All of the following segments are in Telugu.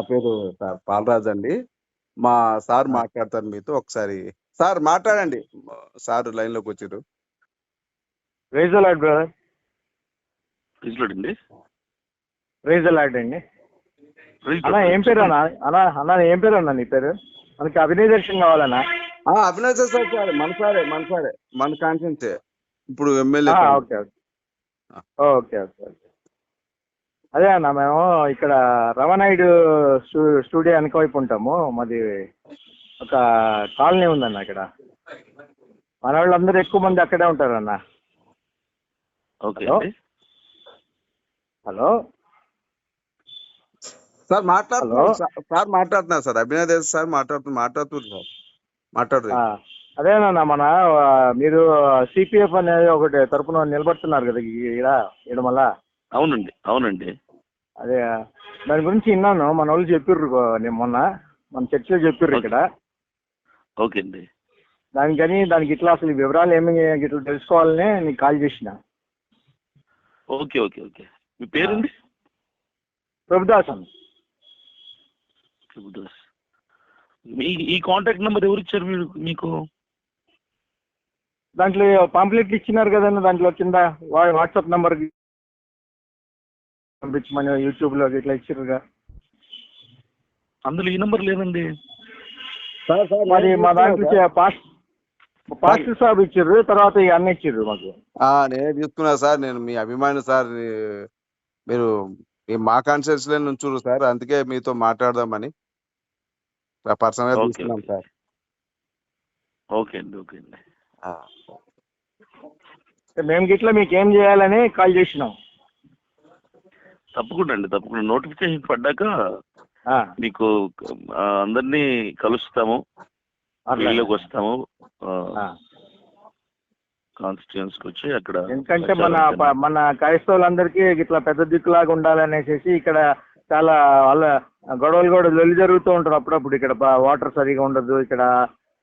నా పేరు సార్ పాలరాజ్ అండి. మా సార్ మాట్లాడతారు మీతో ఒకసారి. సార్ మాట్లాడండి. సార్ లైన్లోకి వచ్చారు అలాడ్ బ్రదర్ అండి. ప్రైజ్ అలాడ్ అండి. ప్రైజ్ అన్న ఏం పేరు అన్న? అన్న అన్న ఏం పేరు అన్న నీ పేరు? మనకి అభినయ దర్శన్ కావాలన్నా? సార్ మన సారే మన సారే. మన కాన్ఫరెన్సే ఇప్పుడు MLA okay okay okay okay. అదే అన్న మేము ఇక్కడ రమణాయుడు స్టూ స్టూడియో వెనక వైపు ఉంటాము. మాది ఒక కాలనీ ఉందన్న ఇక్కడ. మన వాళ్ళందరూ ఎక్కువ మంది అక్కడే ఉంటారన్న. Okay hello? సార్ మాట్లాడుతున్నారు హలో? సార్- మాట్లాడుతున్నారు సార్. అభినవ్ దేవ్ సార్ మాట్లాడుతు మాట్లాడుతున్నారు సార్ ఆ, అదేనన్న మన మీరు సిపిఎఫ్ అనేది ఒకటి తరపున నిలబడుతున్నారు కదా ఇక్కడ ఇడమల అవునండి అవునండి. అదే దాని గురించి విన్నాను మన వాళ్ళు చెప్పిర్రు నేను మొన్న మన చర్చిలో చెప్పిర్రు ఇక్కడ. ఓకే అండి దానికని దానికి ఇట్లా అసలు వివరాలు ఏమి ఇట్లా తెలుసుకోవాలని నీకు కాల్ చేసిన. Okay okay okay. మీ పేరండి? ప్రభుదాస్ అన్న ప్రభుదాస్. మీ ఈ కాంటాక్ట్ నెంబర్ ఎవరు ఇచ్చారు మీరు మీకు? దాంట్లో పాంప్లెట్లు ఇచ్చినారు కదండి దాంట్లో కింద వాట్సాప్ నంబర్ పంపించమని యూట్యూబ్లో ఇట్లా ఇచ్చిర్రుగా. అందులో ఈ నెంబర్ లేదండి. సార్ సార్ మరి మా దాంట్లో పాస్ట్ పాస్టర్ సాబ్ ఇచ్చిర్రు తర్వాత ఈ అన్న ఇచ్చిర్రు మాకు. ఆ, నేనే తీసుకున్నా సార్ నేను మీ అభిమాని సార్ మీరు మీ మా కాన్షియస్లో నుంచురు సార్ అందుకే మీతో మాట్లాడదామని. పర్సనల్గా తీసుకున్నాం. సార్. ఓకే అండి ఓకే అండి. ఆ. మేము గిట్లా మీకు ఏం చేయాలని కాల్ చేసినాం. తప్పకుండా అండి తప్పకుండా. నోటిఫికేషన్ పడ్డాక ఆ, మీకు అందరినీ కలుస్తాము. వీళ్ళకి వస్తాము. ఆ. కాన్స్టిట్యూన్స్కి వచ్చి అక్కడ ఎందుకంటే మన మన క్రైస్తవులందరికీ ఇట్లా పెద్ద దిక్కులాగా ఉండాలనేసి ఇక్కడ చాలా వాళ్ళ గొడవలు కూడా లొల్లి జరుగుతూ ఉంటారు అప్పుడప్పుడు. ఇక్కడ వాటర్ సరిగా ఉండదు. ఇక్కడ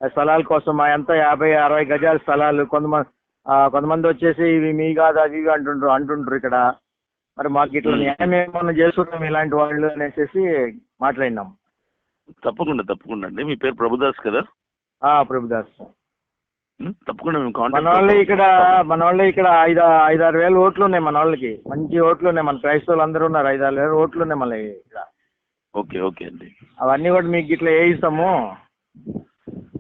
స్థలాల కోసం ఎంత యాభై అరవై గజాల స్థలాలు కొంతమంది కొంతమంది వచ్చేసి ఇవి మీ కాదు అది ఇవి అంటుండ్రు అంటుండ్రు ఇక్కడ. మరి మాకు ఇట్లా. న్యాయం ఏమన్నా చేస్తున్నాం ఇలాంటి వాళ్ళు అనేసి మాట్లాడినాం. తప్పకుండా తప్పకుండా అండి. మీ పేరు ప్రభుదాస్ కదా? ఆ ప్రభుదాస్? తప్పకుండా మేము మన వాళ్ళు. ఇక్కడ మన వాళ్ళు ఇక్కడ ఐదు ఐదు ఆరు వేలు ఓట్లు ఉన్నాయి మన వాళ్ళకి. మంచి ఓట్లు ఉన్నాయి. మన క్రైస్తవులు అందరూ ఉన్నారు. ఐదు ఆరు వేలు ఓట్లు ఉన్నాయి మళ్ళీ ఇక్కడ. ఓకే ఓకే అండి. అవన్నీ కూడా మీకు ఇట్లా వేయిస్తాము.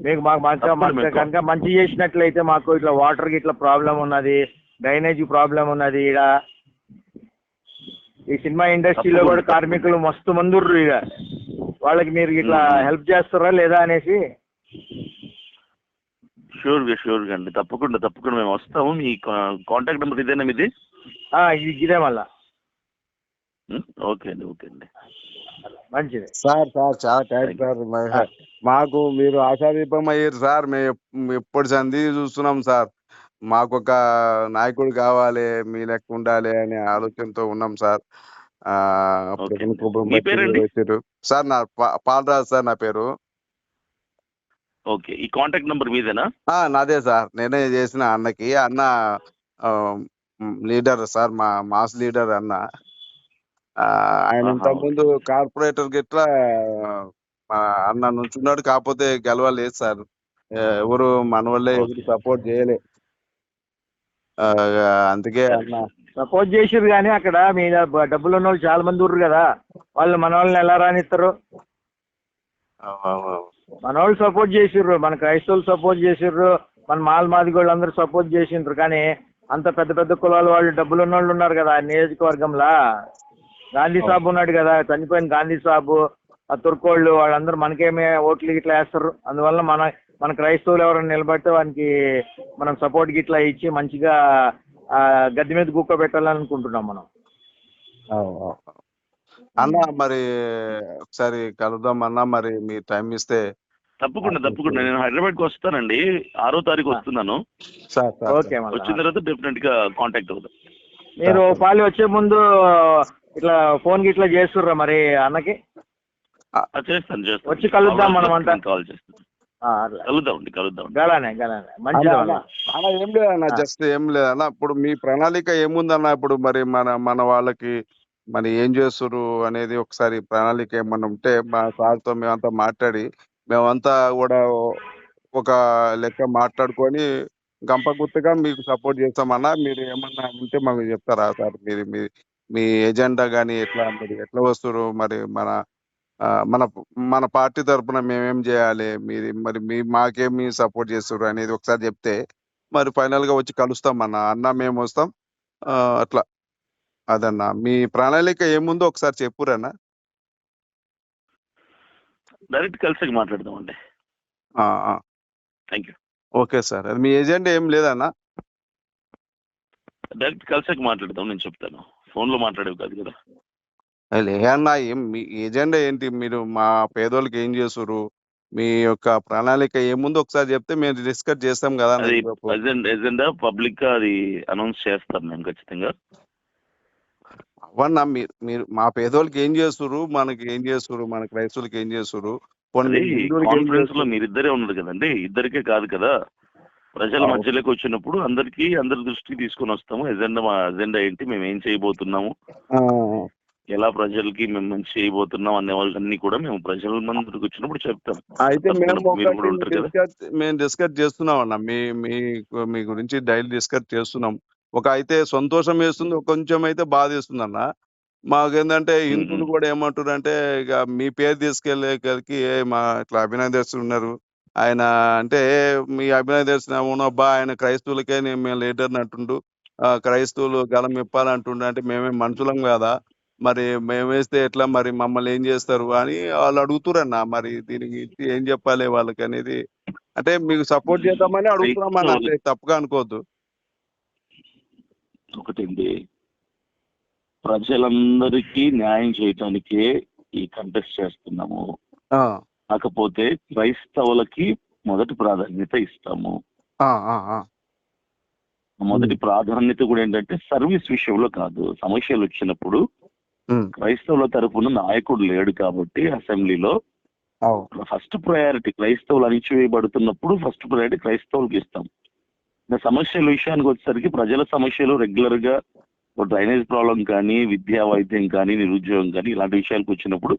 మీకు మాకు మంచిగా కనుక మంచి చేసినట్లయితే మాకు ఇట్లా వాటర్ ఇట్లా ప్రాబ్లం ఉన్నది డ్రైనేజ్ ప్రాబ్లం ఉన్నది ఇక ఈ సినిమా ఇండస్ట్రీలో కూడా. కార్మికులు మస్తు మంది ఉర్రు ఇక. వాళ్ళకి మీరు ఇట్లా. హెల్ప్ చేస్తారా లేదా అనేసి? షూర్గా షూర్గా అండి. తప్పకుండా తప్పకుండా మేము వస్తాము. మీ కాంటాక్ట్ నెంబర్ ఇదేనా మీది? ఆ, ఇది ఇదే మళ్ళా? ఓకే అండి ఓకే అండి. మంచిది. సార్ సార్ చాలా థ్యాంక్స్ సార్ మాకు మీరు ఆశాదీపం అయ్యారు సార్. మేము ఎప్పుడు సంధి చూస్తున్నాం సార్. మాకు ఒక నాయకుడు కావాలి మీ లెక్క ఉండాలి అనే ఆలోచనతో ఉన్నాం సార్. మీ పేరండి? సార్ నా పా- పాలరాజు సార్ నా పేరు. ఓకే. ఈ కాంటాక్ట్ నెంబర్ మీదేనా? ఆ నాదే సార్. నేనే చేసిన అన్నకి. అన్న లీడర్ సార్ మా మాస్ లీడర్ అన్న. ఆయన ఆహా, ఇంతకుముందు కార్పొరేటర్ గిట్లా ఆ, అన్న నుంచున్నాడు. కాకపోతే గెలవలేదు సార్. ఆ, ఎవరు మన వల్లే ఎవరు ఓకే. సపోర్ట్ చేయలే. ఆ, అందుకే సపోర్ట్ చేసిర్రు కానీ అక్కడ మీ డబ్బులు ఉన్న వాళ్ళు చాలా మంది ఉర్రు కదా. వాళ్ళు మన వాళ్ళని ఎలా రానిస్తారు మన వాళ్ళు సపోర్ట్ చేసిర్రు మన క్రైస్తవులు సపోర్ట్ చేసిర్రు మన మాల్ మాదిగోళ్ళు అందరూ సపోర్ట్ చేసిండ్రు కానీ అంత పెద్ద పెద్ద కులాల వాళ్ళు డబ్బులు ఉన్న వాళ్ళు ఉన్నారు కదా నియోజకవర్గంలో. గాంధీ సాబ్ ఉన్నాడు కదా చనిపోయిన గాంధీ సాబు ఆ తుర్కోళ్ళు వాళ్ళందరూ మనకేమే ఓట్లు గిట్లా వేస్తారు. అందువల్ల మన మన క్రైస్తవులు ఎవరైనా నిలబడితే వానికి మనం సపోర్ట్ గిట్లా ఇచ్చి మంచిగా ఆ, గద్దె మీద గుక్క పెట్టాలనుకుంటున్నాం మనం. అన్న మరి ఒకసారి కలుద్దాం అన్న మరి మీ టైం ఇస్తే. తప్పకుండా తప్పకుండా. నేను హైదరాబాద్కి వస్తానండి. ఆరో తారీఖు వస్తున్నాను. సార్ సార్ ఓకే వచ్చిన తర్వాత డెఫినెట్గా కాంటాక్ట్ అవుతాం. మీరు పాలు వచ్చే ముందు ఇట్లా ఫోన్ గిట్లా చేస్తుర్రా మరి అన్నకి? చేస్తాను చేస్తాను. వచ్చి కలుద్దాం మనం అంతా. కాల్ చేస్తాను. కలుద్దామండి కలుద్దాం గలానే గలానే మంచిది అన్న, మళ్ళా అన్న ఏం లేదన్న. జస్ట్ ఏం లేదన్న ఇప్పుడు మీ ప్రణాళిక ఏముందన్న ఇప్పుడు మరి మన మన వాళ్ళకి మరి ఏం చేస్తుర్రు అనేది ఒకసారి ప్రణాళిక ఏమన్నా ఉంటే మా సార్‌తో మేమంతా మాట్లాడి, మేమంతా గూడా ఒక లెక్క మాట్లాడుకొని గంపగుత్తగా మీకు సపోర్ట్ చేస్తామన్నా. మీరు ఏమన్నా ఉంటే మాకు చెప్తారా సార్? మీరు మీ మీ ఎజెండా గాని ఎట్లా మరి ఎట్లా వస్తుర్రు? మరి మన మన మన పార్టీ తరపున మేమేం జేయాలి? మీది మరి మీ మాకేమి సపోర్ట్ చేస్తుర్రు అనేది ఒకసారి జెప్తే, మరి ఫైనల్‌గా వచ్చి కలుస్తామన్నా. అన్న మేమొస్తాం. ఆహ్, అట్లా. అదన్నా. మీ ప్రణాళిక ఏముందో ఒకసారి చెప్పురన్నా. డైరెక్ట్ కలిసాక మాట్లాడదామండి. Thank you. Okay sir. అది మీ ఎజెండా ఏం లేదన్నా? డైరెక్ట్ కలిసాక మాట్లాడదాం నేను చెప్తాను. ఫోన్‌లో మాట్లాడేవి కాదు కదా! లే అన్నా ఏం మీ ఎజెండా ఏంటి? మీరు మా పేదోళ్ళకి ఏం చేస్తుర్రు? మీ యొక్క ప్రణాళిక ఏముందో ఒకసారి చెప్తే మేము డిస్కస్ చేస్తాం గదా! అన్న అది ఈలోపు. ఎజెండా ఎజెండా పబ్లిక్‌గా అది అనౌన్స్ చేస్తాం మేము ఖచ్చితంగా. అవ్వన్నా మీరు మీరు మా పేదోళ్ళకి ఏం చేస్తుర్రు? మనకి ఏం చేస్తుర్రు? మన క్రైస్తవులకి ఏం చేస్తుర్రు? పోనీ అది మీరు హిందువులకి ఏం కాన్ఫరెన్స్‌లో చేస్తుర్రు? మీరిద్దరే ఉన్నారు కదండీ! ఇద్దరికే కాదు కదా! ప్రజల అవును. మధ్యలోకి వచ్చినప్పుడు అందరికీ అందరి దృష్టికి తీసుకొని వస్తాము. ఎజెండా మా ఎజెండా ఏంటి? మేము ఏం చేయబోతున్నాము? ఆ! ఎలా ప్రజలకి మేము మంచి చేయబోతున్నాం అనే వాళ్ళన్నీ కూడా మేము ప్రజల ముందుకు వచ్చినప్పుడు చెప్తాం. అయితే మేము! డిస్కస్ మేము డిస్కస్ చేస్తున్నామన్న. మీ మీ గురించి డైలీ డిస్కస్ చేస్తున్నాం. ఒక అయితే సంతోషం వేస్తుంది. కొంచెం అయితే బాధేస్తుందన్న. మాకేందంటే హ్మ్. హిందువులు. కూడా ఏమంటుర్రంటే ఇక మీ పేరు తీసుకెళ్ళేసరికి ఏ మా ఇట్లా అభినయ్ దర్శన్ ఉన్నారు. ఆయన అంటే మీ అభినయ్ దర్శన్ అవునబ్బా! ఆయన క్రైస్తవులకే నే మేము లీడర్‌ని అంటుండు. క్రైస్తవులు గళం ఇప్పాలంటుండు. అంటే మేమేం మనుషులం కాదా? మరి మేమేస్తే ఎట్లా మరి మమ్మల్ని ఏం చేస్తారు? అని వాళ్ళు అడుగుతుర్రన్న. మరి దీని గురించి ఏం చెప్పాలి వాళ్ళకనేది అంటే మీకు సపోర్ట్ చేద్దామని అడుగుతున్నామన్న. క్రైస్తవులు అంటే తప్పుగా అనుకోవద్దు. ఒకటండి. ప్రజలందరికీ న్యాయం చేయటానికే ఈ కంటెస్ట్ చేస్తున్నాము. కాకపోతే క్రైస్తవులకి మొదటి ప్రాధాన్యత ఇస్తాము. మొదటి. ప్రాధాన్యత కూడా ఏంటంటే సర్వీస్ విషయంలో కాదు. సమస్యలొచ్చినప్పుడు హ్మ్. క్రైస్తవుల తరపున నాయకుడు లేడు కాబట్టి అసెంబ్లీలో. ఫస్ట్ ప్రయారిటీ క్రైస్తవులు అణిచివేయబడుతున్నప్పుడు ఫస్ట్ ప్రయారిటీ క్రైస్తవులకి ఇస్తాం. సమస్యల విషయానికి వచ్చేసరికి ప్రజల సమస్యలు రెగ్యులర్గా డ్రైనేజ్ ప్రాబ్లం కానీ, విద్యా వైద్యం కానీ, నిరుద్యోగం కానీ ఇలాంటి విషయాలకు వచ్చినప్పుడు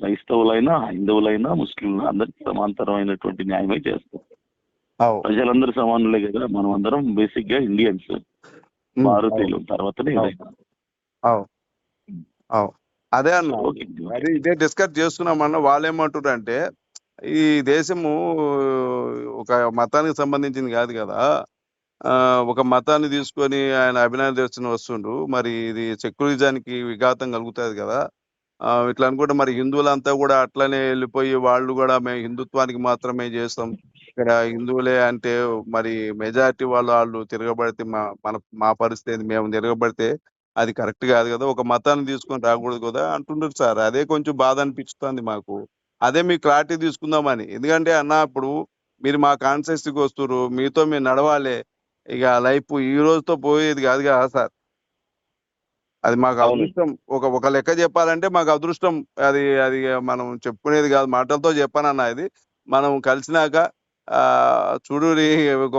క్రైస్తవులైనా, హైందవులైనా, ముస్లింలు అందరికి సమాంతరమైనటువంటి న్యాయమే చేస్తాం. ప్రజలందరూ సమానులే కదా! మనం అందరం బేసిక్గా ఇండియన్స్. భారతీయులు తర్వాతనే అవు. ఏదైనా. అవు. అవు. అదే అన్న. అది ఇదే డిస్కస్ చేస్తున్నామన్న. వాళ్ళేమంటుర్రంటే ఈ దేశము ఒక మతానికి సంబంధించింది కాదు కదా! ఒక మతాన్ని తీసుకొని ఆయన అభినయ దర్శన్ వస్తుండు. మరి ఇది సెక్యులరిజానికి విఘాతం కలుగుతది కదా! ఇట్లా అనుకుంటే మరి హిందువులంతా కూడా అట్లనే ఎళ్ళిపోయి వాళ్ళు కూడా మేము హిందుత్వానికి మాత్రమే చేస్తాం. ఇక్కడ హిందువులే అంటే మరి మెజారిటీ వాళ్ళు ఆళ్ళు తిరగబడితే మా మన మా పరిస్థితి? మేము తిరగబడితే అది కరెక్ట్ కాదు కదా! ఒక మతాన్ని తీసుకొని రాకూడదు కదా! అంటుండ్రు సార్. అదే కొంచెం బాధ అనిపిస్తుంది మాకు. అదే మీకు క్లారిటీ తీసుకుందామని. ఎందుకంటే అన్న ఇప్పుడు మీరు మా కాన్స్టిట్యూన్సీకి వస్తుర్రు. మీతో మేము నడవాలి. ఇక లైఫ్ ఈ రోజుతో పోయేది కాదు కదా సార్. అది మాకు. అదృష్టం. ఒక ఒక లెక్క చెప్పాలంటే మాకు అదృష్టం. అది అది మనం చెప్పుకునేది కాదు. మాటలతో చెప్పనన్న ఇది. మనం కలిసినాక చూడురి ఒక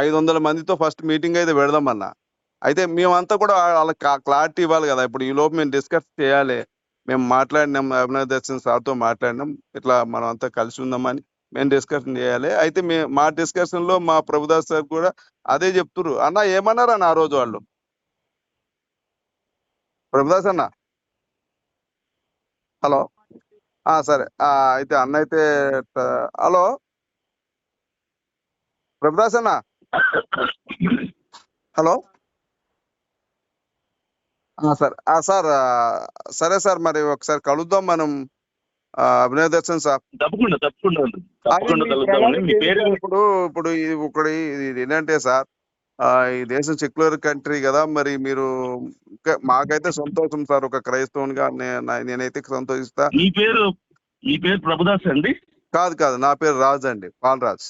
500 మందితో ఫస్ట్ మీటింగ్ అయితే పెడదామన్న. అయితే మేమంతా కూడా వాళ్ళకి క్లారిటీ ఇవ్వాలి కదా! ఇప్పుడు ఈలోపు మేము డిస్కస్ చేయాలి. మేము మాట్లాడినాం అభినవ్ దర్శన్ సార్‌తో మాట్లాడినాం. ఇట్లా మనం అంతా కలిసి ఉందామని మేము డిస్కషన్ చేయాలి. అయితే మే మా డిస్కషన్‌లో మా ప్రభుదాస్ సార్ కూడా అదే చెప్తుర్రు. అన్న ఏమన్నారు అన్న ఆ రోజు వాళ్ళు? ప్రభుదాస్ అన్న. హలో! సరే. అయితే అన్న అయితే హలో! ప్రభుదాస్ అన్న. హలో! సార్. ఆ! సార్ సరే సార్ మరి ఒకసారి కలుద్దాం మనం. ఆహ్, అభినవ్ దర్శన్ సార్. తప్పకుండా తప్పకుండా మీ పేరు ఇప్పుడు? ఇప్పుడు ఇది ఏంటంటే సార్ ఈ దేశం సెక్యులర్ కంట్రీ కదా! మరి మీరు మాకైతే సంతోషం సార్. ఒక క్రైస్తవునిగా నేనైతే సంతోషిస్తా. మీ పేరు మీ పేరు ప్రభుదాస్ అండి? కాదు కాదు. నా పేరు రాజ్ అండి. పాల్‌రాజ్.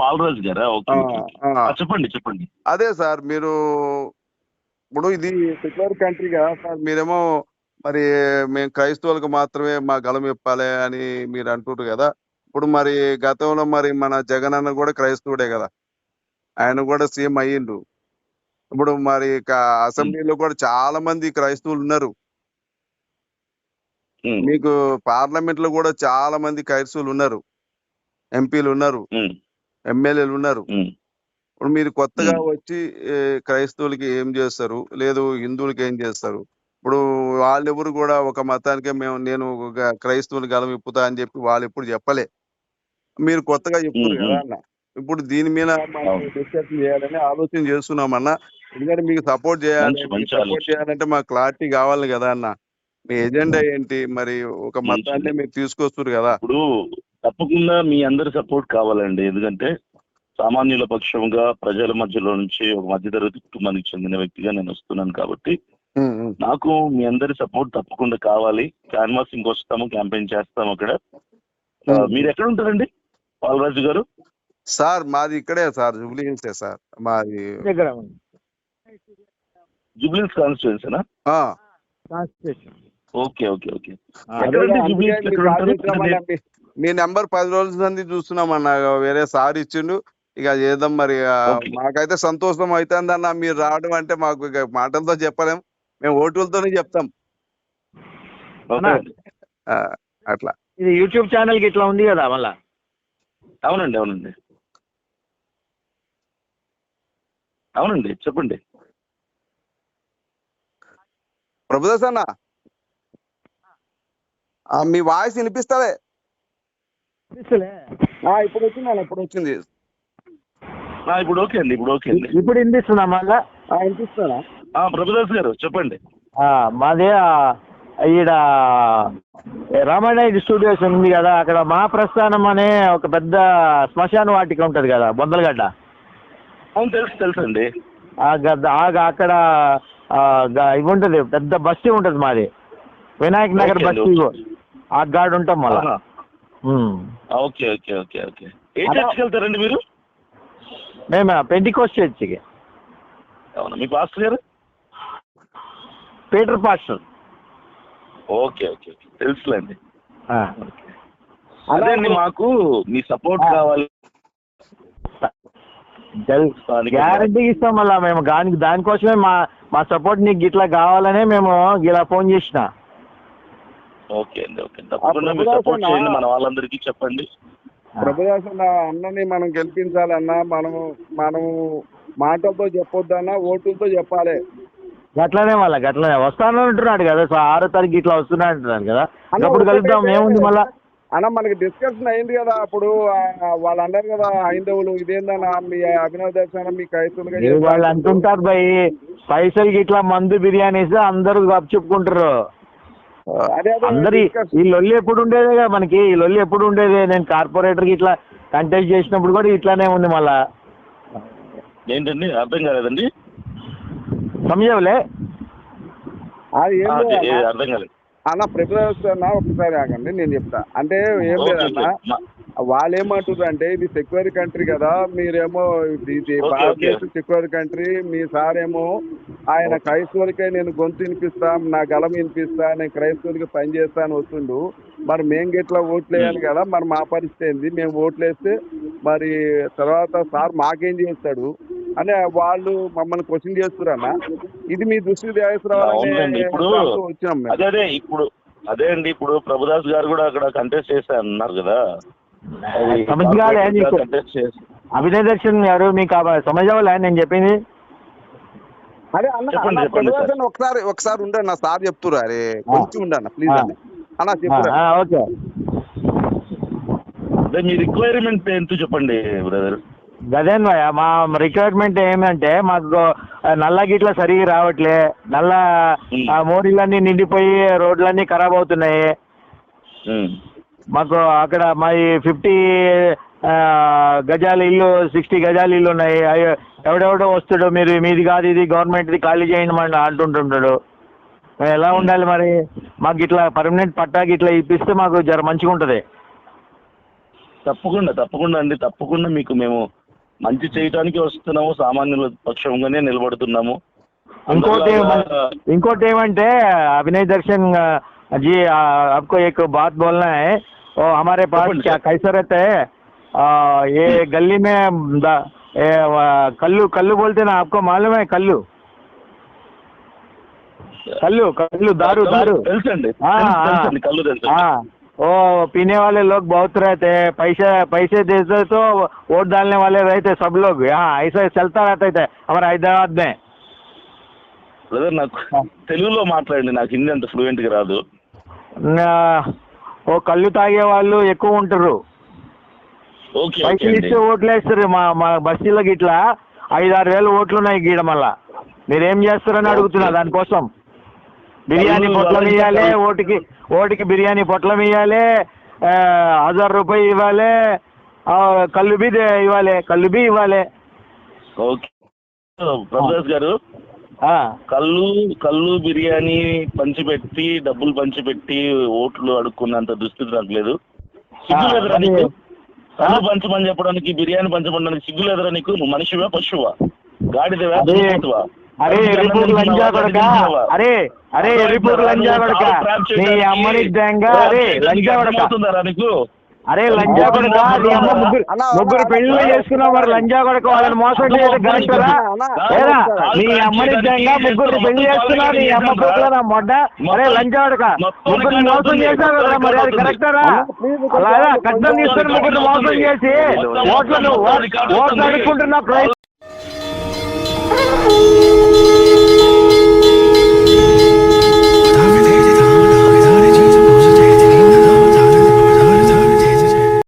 పాలరాజు గారా? ఓకే. చెప్పండి. చెప్పండి. అదే సార్ మీరు ఇప్పుడు ఇది సెక్యులర్ కంట్రీ కదా సార్. మీరేమో మరి మేము క్రైస్తవులకు మాత్రమే మా గళం ఇప్పాలి అని మీరు అంటుర్రు కదా! ఇప్పుడు మరి గతంలో మరి మన జగనన్న కూడా క్రైస్తవుడే కదా! ఆయన కూడా సీఎం అయ్యిండు. ఇప్పుడు మరి అసెంబ్లీలో కూడా చాలా మంది క్రైస్తవులు ఉన్నారు మీకు పార్లమెంట్లో కూడా చాలా మంది క్రైస్తవులు ఉన్నారు ఎంపీలు ఉన్నారు ఎమ్మెల్యేలు ఉన్నారు ఇప్పుడు మీరు కొత్తగా. వచ్చి క్రైస్తవులకి ఏం చేస్తారు లేదు హిందువులకి ఏం చేస్తారు ఇప్పుడు వాళ్ళెవరు కూడా ఒక మతానికే మేము నేను క్రైస్తవుని గలం ఇప్పుతా అని చెప్పి వాళ్ళు ఎప్పుడు చెప్పలే మీరు కొత్తగా చెప్తారు. కదా అన్న ఇప్పుడు దీని మీద. డిస్కషన్ చేయాలని ఆలోచన చేస్తున్నామన్న ఎందుకంటే మీకు సపోర్ట్ చేయాలి సపోర్ట్. చేయాలంటే మాకు క్లారిటీ కావాలి కదా అన్న మీ ఎజెండా ఏంటి మరి ఒక. మతాన్ని మీరు తీసుకొస్తారు కదా ఇప్పుడు తప్పకుండా మీ అందరి సపోర్ట్ కావాలండి ఎందుకంటే సామాన్యుల పక్షంగా ప్రజల మధ్యలో నుంచి ఒక మధ్యతరగతి కుటుంబానికి చెందిన వ్యక్తిగా నేను వస్తున్నాను కాబట్టి నాకు మీ అందరి సపోర్ట్ తప్పకుండా కావాలి క్యాన్వాసింగ్ వస్తాము క్యాంపెయిన్ చేస్తాము అక్కడ. మీరు ఎక్కడ ఉంటారండి పాలరాజు గారు సార్ మాది ఇక్కడే సార్ జూబ్లీ హిల్సే సార్ మాది కాన్స్టిట్యున్సీనా ఆ. కాన్స్టిట్యూషన్. Okay okay okay? చేసినామన్నా. మీ- మీ నెంబర్ పది రోజుల నుండి చూస్తున్నామన్నా వేరే సార్ ఇచ్చిండు ఇక చేద్దాం మరి. మాకైతే సంతోషం అవుతుందన్న మీరు రావడం అంటే మాకు ఇక మాటలతో చెప్పలేం. మేము ఓటులతోనే చెప్తాం. అట్లా. ఇది యూట్యూబ్ ఛానల్కి ఇట్లా ఉంది కదా మళ్ళా? అవునండి అవునండి. అవునండి చెప్పండి. ప్రభుదాస్ అన్న. ఆ, మీ వాయిస్ వినిపిస్తలే? ఇప్పుడు వచ్చింది అన్న ఇప్పుడు వచ్చింది. ఇప్పుడు ఓకే అండి ఇప్పుడు ఓకే అండి. ఇప్పుడు వినిపిస్తుందా మళ్ళా? వినిపిస్తుందా ఆ, ప్రభుదాస్ గారు చెప్పండి. మాది ఈడ రామానాయుడు స్టూడియోస్ ఉంది కదా అక్కడ మహాప్రస్థానం అనే ఒక పెద్ద శ్మశాన వాటిక ఉంటది కదా బొందలగడ్డ. అవును తెలుసు తెలుసు అండి. అక్కడ ఇవి ఉంటుంది పెద్ద బస్తీ ఉంటుంది మాది. వినాయక్ నగర్ బస్తీ. ఆ గాడు ఉంటాం మళ్ళా. Okay okay okay okay. ఏ చర్చికి వెళ్తారండి మీరు? మేము పెంటికోస్ చర్చికి అవునా? మీ పాస్టర్ గారు? Peter pastor. ఓకే ఓకే తెలుసులేండి. అదే అండి మాకు మీ సపోర్ట్. కావాలి. గ్యారంటీ ఇస్తాం మళ్ళా మేము. దానికి దానికోసమే మా మా సపోర్ట్ నీకు ఇట్లా కావాలనే మేము ఇలా ఫోన్ చేసిన. ఓకే అండి ఓకే తప్పకుండా మీరు ప్రభుదాస్ సపోర్ట్ చేయండి మన వాళ్ళందరికీ చెప్పండి. ప్రభుదాస్ అన్న అన్నని మనం గెలిపించాలన్నా మనము మనము మాటలతో చెప్పొద్దన్నా ఓటులతో చెప్పాలి. గట్లనే వాళ్ళ గట్లనే. వస్తాను అంటున్నాడు కదా సో ఆరో తారీఖు ఇట్లా వస్తున్నా అంటున్నాడు కదా. అప్పుడు కలుద్దాం ఏముంది మళ్ళా? అన్న మనకి డిస్కషన్ అయింది కదా అప్పుడు వాళ్ళు అన్నారు కదా హైందవులు ఇదేందన్నా మీ అభినవ్ దర్శనం మీ ఏ వాళ్ళు అంటుంటారు భయ్ పైసలకి ఇట్లా మందు బిర్యానీ ఇస్తే అందరూ గప్ చెప్పుకుంటారు. అందరి. ఈ లొల్లి ఎప్పుడు ఉండేదే మనకి. ఈ లొల్లి ఎప్పుడు ఉండేదే? నేను కార్పొరేటర్కి ఇట్లా కంటెస్ట్ చేసినప్పుడు కూడా ఇట్లానే ఉంది మళ్ళా. ఏంటండి? అర్థం కాలేదండి. సమజవులే. అర్థం కాలేదు. అన్న ప్రభుదాస్ అన్న ఒకసారి ఆగండి నేను చెప్తా. అంటే ఏం లేదన్న వాళ్ళు ఏమంటారు అంటే ఇది సెక్యూర్ కంట్రీ కదా మీరేమో ఇది భారతదేశం సెక్యూర్ కంట్రీ మీ సార్ ఏమో ఆయన క్రైస్తవులకే నేను గొంతు వినిపిస్తా నా గలం వినిపిస్తా నేను క్రైస్తవులకి పని చేస్తా అని వస్తుండు. మరి మేము గిట్లా ఓట్లు వేయాలి కదా మరి మా పరిస్థితి ఏంది? మేము ఓట్లు వేస్తే మరి తర్వాత సార్ మాకేం చేస్తాడు? అని వాళ్ళు మమ్మల్ని క్వశ్చన్ చేస్తురన్న ఇది మీ ఇప్పుడు- తీసుకురావాలని వచ్చినాం అదే అదే ఇప్పుడు అదే అండి ఇప్పుడు ప్రభుదాస్ గారు కూడా అక్కడ కంటెస్ట్ చేస్తా అన్నారు కదా. సమజ్ contest చేసి అభినయ దర్శన్ గారు మీకు సమజవలే నేను చెప్పింది అదే అన్న చెప్పండి, ఒకసారి ఒకసారి ఉండండి నా సార్ చెప్తురా అరే. కొంచెం ఉండన్న ప్లీజ్. అన్న. అన్న చెప్పురా ఓకే. అదే మీ రిక్వైర్మెంట్ ఏంటో చెప్పండి బ్రదర్ గదేన్వయ్య మా రిక్వైర్మెంట్ ఏమంటే మాకు నల్ల గిట్ల సరిగా రావట్లే. నల్ల మోరీలన్నీ నిండిపోయి రోడ్లన్నీ ఖరాబ్ అవుతున్నాయి. మాకు అక్కడ మా ఫిఫ్టీ గజాల ఇల్లు సిక్స్టీ గజాల ఇల్లు ఉన్నాయి. ఎవడెవడో వస్తాడు మీరు మీది కాదు ఇది గవర్నమెంట్ది ఖాళీ చేయండి మన అంటుంటుంటాడు మేము ఎలా ఉండాలి మరి మాకు ఇట్లా పర్మనెంట్ పట్టా ఇట్లా ఇప్పిస్తే మాకు జర మంచిగా ఉంటుంది తప్పకుండా తప్పకుండా అండి తప్పకుండా మీకు మేము మంచి చేయటానికి వస్తున్నాము సామాన్యుల పక్షంగానే నిలబడుతున్నాము ఇంకోటి అందువల్ల మన- ఇంకోటి ఏమంటే अभिनय दर्शन अ, जी अ, आपको एक बात बोलना है वो हमारे पास చెప్పండి क्या సార్. कैसा रहता है अ, ये गली में द- ఏ, वा- कल्लू कल्लू बोलते ना आपको मालूम है कल्लू कल्लू कल्लू दारू दारू తెలుసండి हाँ, తెలుసు- हाँ। తెలుసండి కళ్ళు తెలుసు हाँ वो पीने वाले लोग बहुत रहते हैं पैसे पैसे देते तो वोट डालने वाले रहते सब लोग यहाँ ऐसा चलता रहता है हमारे हैदराबाद में బ్రదర్ నాకు తెలుగులో మాట్లాడండి నాకు హిందీ అంత ఫ్లూయెంట్ గా రాదు నా- ఓ కళ్ళు తాగే వాళ్ళు ఎక్కువ ఉంటారు ఓకే ఓకే పైసలు ఇస్తే ఓట్లు వేస్తారు మా మా బస్తీలకు ఇట్లా ఐదు ఆరు వేలు ఓట్లు ఉన్నాయి గీడ మళ్ళా. మీరేం చేస్తారని అడుగుతున్నా దానికోసం. బిర్యానీ పొట్లం ఇవ్వాలి ఓటుకి ఓటుకి బిర్యానీ పొట్లం ఇవ్వాలి హజార్ రూపాయి ఇవ్వాలి ఆ, కళ్ళు బి దే- ఇవ్వాలి కళ్ళు బి ఇవ్వాలి. ఓకే. బ్రదర్స్ గారు కళ్ళు కళ్ళు బిర్యానీ పంచిపెట్టి డబ్బులు పంచిపెట్టి ఓట్లు అడుక్కున్నంత దుస్థితి నాకు లేదు. కళ్ళు పంచమని చెప్పడానికి బిర్యానీ పంచమనడానికి సిగ్గు లేదురా నీకు నువ్వు మనిషివా పశువా గాడిదవా దున్నపోతువా? అరే ఎర్రిపూర్ లంజా? కొడక? అరే అరే ఎర్రిపూర్ లంజా కొడక నీ అమ్మని దెంగ అరే లంజా కొడక నీకు అరే లంజా కొడక? నీ అమ్మ ముగ్గురు ముగ్గురు పెళ్ళి చేసుకున్నావు మరి లంజా కొడక వాళ్ళని మోసం చేయడం కరెక్టరా నీ అమ్మని దెంగ ముగ్గురు పెళ్ళి చేసుకున్నావు నీ అమ్మ పుట్ల మొడ్డ? అరే లంజా కొడక ముగ్గురు మోసం చేశావు కదా మరి అది కరెక్టరా? అలా కట్నం తీసుకొని ముగ్గురు మోసం చేసి ఓట్లను ఓట్లు అడుక్కుంటున్నావు